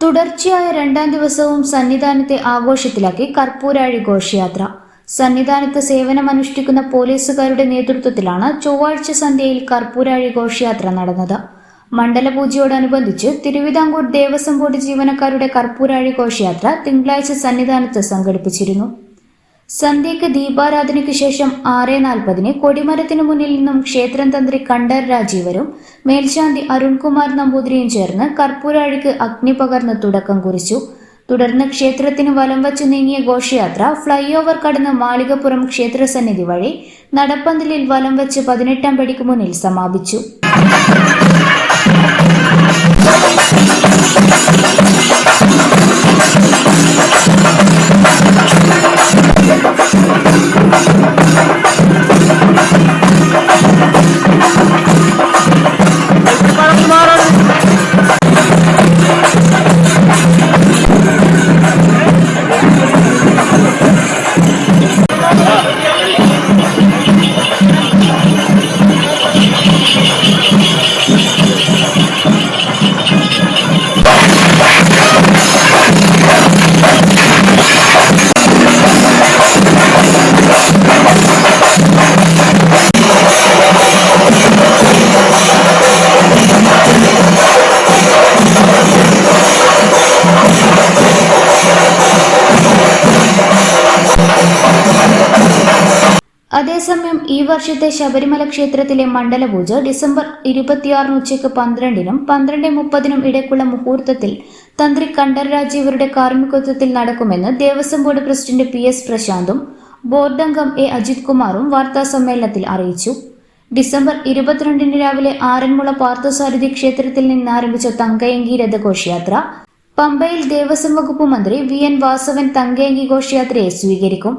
തുടർച്ചയായ രണ്ടാം ദിവസവും സന്നിധാനത്തെ ആഘോഷത്തിലാക്കി കർപ്പൂരാഴി ഘോഷയാത്ര. സന്നിധാനത്ത് സേവനമനുഷ്ഠിക്കുന്ന പോലീസുകാരുടെ നേതൃത്വത്തിലാണ് ചൊവ്വാഴ്ച സന്ധ്യയിൽ കർപ്പൂരാഴി ഘോഷയാത്ര നടന്നത്. മണ്ഡലപൂജയോടനുബന്ധിച്ച് തിരുവിതാംകൂർ ദേവസ്വം ബോർഡ് ജീവനക്കാരുടെ കർപ്പൂരാഴി ഘോഷയാത്ര തിങ്കളാഴ്ച സന്നിധാനത്ത് സംഘടിപ്പിച്ചിരുന്നു. സന്ധ്യയ്ക്ക് ദീപാരാധനയ്ക്ക് ശേഷം ആറ് നാൽപ്പതിന് കൊടിമരത്തിനു മുന്നിൽ നിന്നും ക്ഷേത്രം തന്ത്രി കണ്ടർ രാജീവരും മേൽശാന്തി അരുൺകുമാർ നമ്പൂതിരിയും ചേർന്ന് കർപ്പൂരാഴിക്ക് അഗ്നി പകർന്ന് തുടക്കം കുറിച്ചു. തുടർന്ന് ക്ഷേത്രത്തിന് വലം വച്ചു നീങ്ങിയ ഘോഷയാത്ര ഫ്ലൈ ഓവർ കടന്ന് മാളികപ്പുറം ക്ഷേത്രസന്നിധി വഴി നടപ്പന്തലിൽ വലം വച്ച് പതിനെട്ടാം പടിക്ക് മുന്നിൽ സമാപിച്ചു. അതേസമയം ഈ വർഷത്തെ ശബരിമല ക്ഷേത്രത്തിലെ മണ്ഡലപൂജ ഡിസംബർ ഇരുപത്തിയാറിന് ഉച്ചയ്ക്ക് പന്ത്രണ്ടിനും പന്ത്രണ്ട് മുപ്പതിനും ഇടയ്ക്കുള്ള മുഹൂർത്തത്തിൽ തന്ത്രി കണ്ഠർ രാജീവരുടെ കാർമ്മികത്വത്തിൽ നടക്കുമെന്ന് Devaswom board president P S പ്രശാന്തും board അംഗം എ അജിത് കുമാറും വാർത്താ സമ്മേളനത്തിൽ അറിയിച്ചു. ഡിസംബർ ഇരുപത്തിരണ്ടിന് രാവിലെ ആറന്മുള പാർത്ഥസാരഥി ക്ഷേത്രത്തിൽ നിന്ന് ആരംഭിച്ച തങ്കയങ്കി രഥഘോഷയാത്ര പമ്പയിൽ ദേവസ്വം വകുപ്പ് മന്ത്രി വി എൻ വാസവൻ തങ്കയങ്കി ഘോഷയാത്രയെ സ്വീകരിക്കും.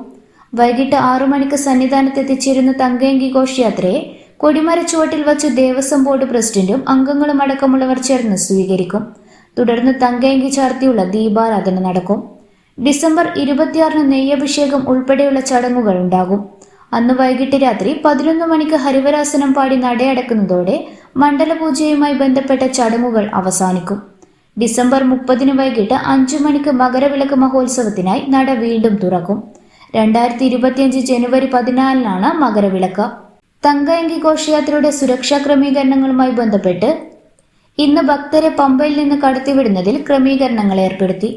വൈകിട്ട് ആറു മണിക്ക് സന്നിധാനത്ത് എത്തിച്ചേരുന്ന തങ്കയങ്കി ഘോഷയാത്രയെ കൊടിമര ചുവട്ടിൽ വച്ച് ദേവസ്വം ബോർഡ് പ്രസിഡന്റും അംഗങ്ങളും അടക്കമുള്ളവർ ചേർന്ന് സ്വീകരിക്കും. തുടർന്ന് തങ്കയങ്കി ചാർത്തിയുള്ള ദീപാരാധന നടക്കും. ഡിസംബർ ഇരുപത്തിയാറിന് നെയ്യഭിഷേകം ഉൾപ്പെടെയുള്ള ചടങ്ങുകൾ ഉണ്ടാകും. അന്ന് വൈകിട്ട് രാത്രി പതിനൊന്ന് മണിക്ക് ഹരിവരാസനം പാടി നടയടക്കുന്നതോടെ മണ്ഡലപൂജയുമായി ബന്ധപ്പെട്ട ചടങ്ങുകൾ അവസാനിക്കും. ഡിസംബർ മുപ്പതിന് വൈകിട്ട് അഞ്ചു മണിക്ക് മകരവിളക്ക് മഹോത്സവത്തിനായി നട വീണ്ടും തുറക്കും. രണ്ടായിരത്തി ഇരുപത്തിയഞ്ച് ജനുവരി പതിനാലിനാണ് മകരവിളക്ക്. തങ്കയങ്കി ഘോഷയാത്രയുടെ സുരക്ഷാ ക്രമീകരണങ്ങളുമായി ബന്ധപ്പെട്ട് ഇന്ന് ഭക്തരെ പമ്പയിൽ നിന്ന് കടത്തിവിടുന്നതിൽ ക്രമീകരണങ്ങൾ ഏർപ്പെടുത്തി.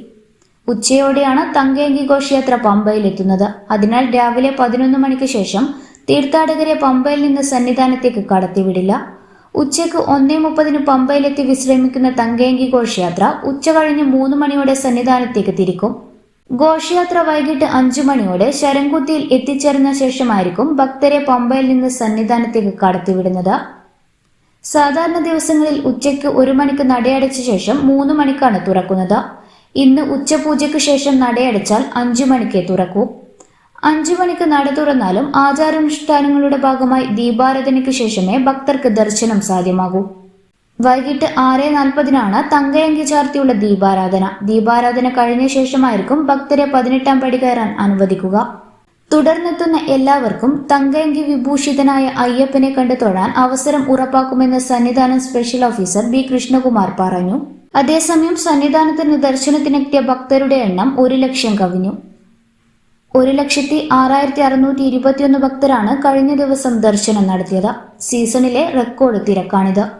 ഉച്ചയോടെയാണ് തങ്കയങ്കി ഘോഷയാത്ര പമ്പയിൽ എത്തുന്നത്. അതിനാൽ രാവിലെ പതിനൊന്ന് മണിക്ക് ശേഷം തീർത്ഥാടകരെ പമ്പയിൽ നിന്ന് സന്നിധാനത്തേക്ക് കടത്തിവിടില്ല. ഉച്ചയ്ക്ക് ഒന്നേ മുപ്പതിന് പമ്പയിലെത്തി വിശ്രമിക്കുന്ന തങ്കയങ്കി ഘോഷയാത്ര ഉച്ച കഴിഞ്ഞ് മൂന്ന് മണിയോടെ സന്നിധാനത്തേക്ക് തിരിക്കും. ഘോഷയാത്ര വൈകിട്ട് അഞ്ചു മണിയോടെ ശരംകുത്തിയിൽ എത്തിച്ചേർന്ന ശേഷമായിരിക്കും ഭക്തരെ പമ്പയിൽ നിന്ന് സന്നിധാനത്തേക്ക് കടത്തിവിടുന്നത്. സാധാരണ ദിവസങ്ങളിൽ ഉച്ചയ്ക്ക് ഒരു മണിക്ക് നടയടച്ച ശേഷം മൂന്ന് മണിക്കാണ് തുറക്കുന്നത്. ഇന്ന് ഉച്ചപൂജയ്ക്ക് ശേഷം നടയടച്ചാൽ അഞ്ചു മണിക്ക് തുറക്കൂ. അഞ്ചു മണിക്ക് നട തുറന്നാലും ആചാരാനുഷ്ഠാനങ്ങളുടെ ഭാഗമായി ദീപാരാധനയ്ക്ക് ശേഷമേ ഭക്തർക്ക് ദർശനം സാധ്യമാകൂ. വൈകിട്ട് ആറ് നാൽപ്പതിനാണ് തങ്കയങ്കി ചാർത്തിയുള്ള ദീപാരാധന. ദീപാരാധന കഴിഞ്ഞ ശേഷമായിരിക്കും ഭക്തരെ പതിനെട്ടാം പടി കയറാൻ അനുവദിക്കുക. തുടർന്നെത്തുന്ന എല്ലാവർക്കും തങ്കയങ്കി വിഭൂഷിതനായ അയ്യപ്പനെ കണ്ടു തൊഴാൻ അവസരം ഉറപ്പാക്കുമെന്ന് Sannidhanam special officer B Krishnakumar പറഞ്ഞു. അതേസമയം സന്നിധാനത്തിന് ദർശനത്തിനെത്തിയ ഭക്തരുടെ എണ്ണം ഒരു ലക്ഷം കവിഞ്ഞു. ഒരു ലക്ഷത്തി ആറായിരത്തി അറുന്നൂറ്റി ഇരുപത്തിയൊന്ന് ഭക്തരാണ് കഴിഞ്ഞ ദിവസം ദർശനം നടത്തിയത്. സീസണിലെ റെക്കോർഡ് തിരക്കാണിത്.